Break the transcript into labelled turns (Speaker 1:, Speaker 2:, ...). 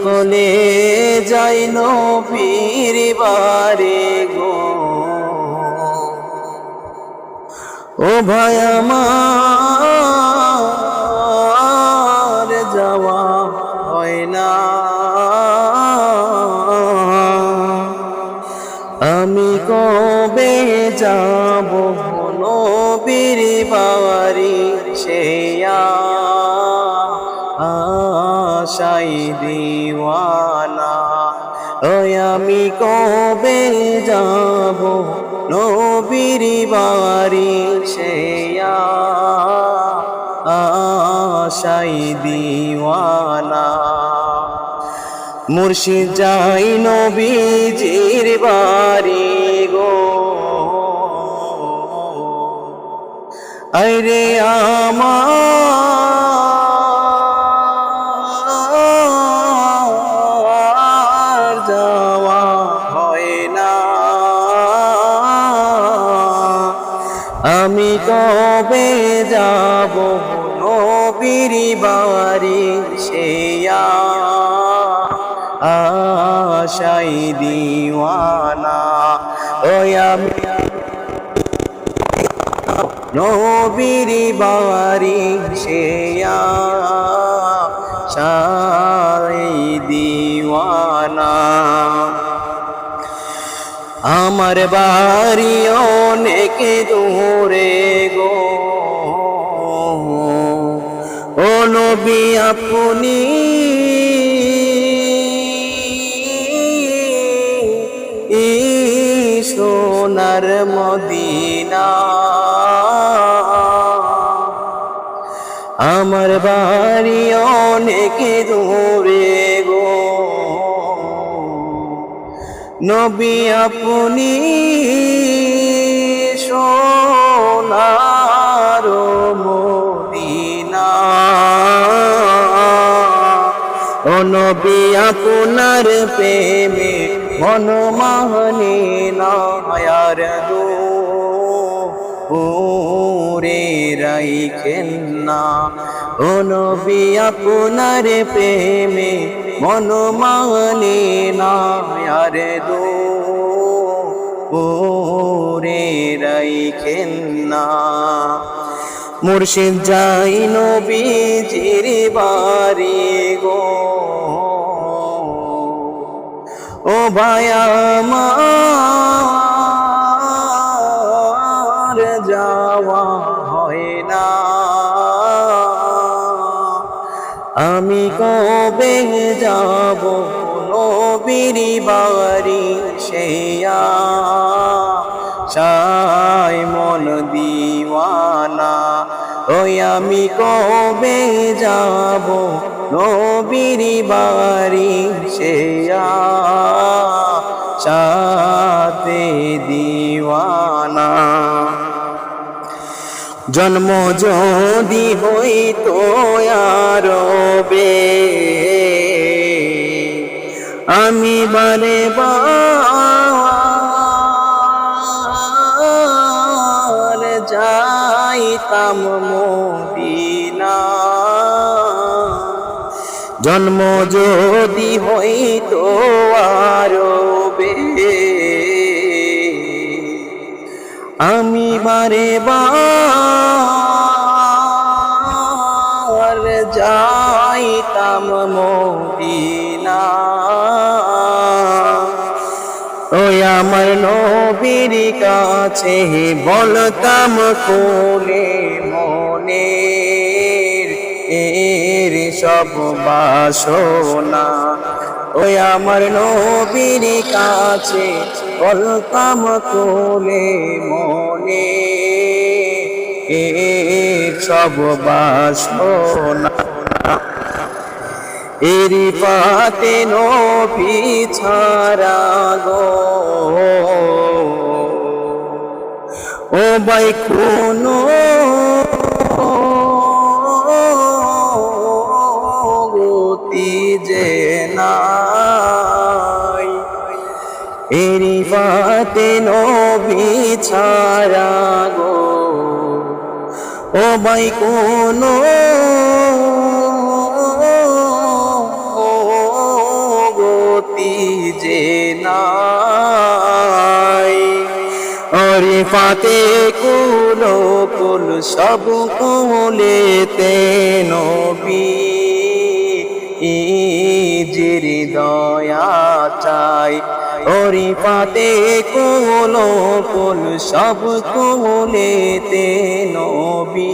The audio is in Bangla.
Speaker 1: সকলে যাই নবীর বারে গো। ও ভাই আমার, যাওয়া হয় না। আমি কবে যাব নবীর বাড়ি সেয়া আশাই দিওয়ানা। ওই আমি কবে যাব? নবীর বাড়ি সেয়া আশাই দিওয়ানা। মুর্শিদ যাই নবীজির বাড়ি গো। আরে আমার আমি কবে যাব? নবীর বাড়ি সেয়া আশাই দিওয়ানা। ওই আমি নবীর বাড়ি সেয়া সাই দিওয়ানা। আমার বাড়ি অনেক দূরে গো। ও নবী আপনি সোনার মদিনা। আমার বাড়ি অনেক দূরে নবী আপনি সোনার মদিনা। ও নবী আপনার প্রেমে মন মাহনে নায়ার দো ওরে রাইখেন না। ও নবী আপনার প্রেমে মন মানে না আর দো। ওরে রাইখেন না। মুর্শিদ যাই নবীজির বাড়ি গো। ও ভাই আমার যাওয়া হয় না। আমি কবে যাব নবীর বাড়ি সেয়া চাই মন দিওয়ানা। ওই আমি কবে যাব নবীর বাড়ি সেয়া জন্ম যদি হইতো আরবে আমি বারে বার যাইতাম মদিনা। জন্ম যদি হইতো আরবে আমি বারে বার যাইতাম মদিনা। ওই আমার নবীর কাছে বলতাম, কোলে মনে এর সব বাসনা ওই আমার নবীর কাছে বলতাম কোলে মনে সব বাসনা। এরি পাতে নবী ছাড়া গো। ও বাই কোনো পাতে নবী ছাড়া গো। ও বাই কোনো যে নাই? অরে ফাতে কুলো কুল সব কুলেতে নবী দয়া চাই। ওরি পাতে কোলো কোন সব কুলেতে নবী।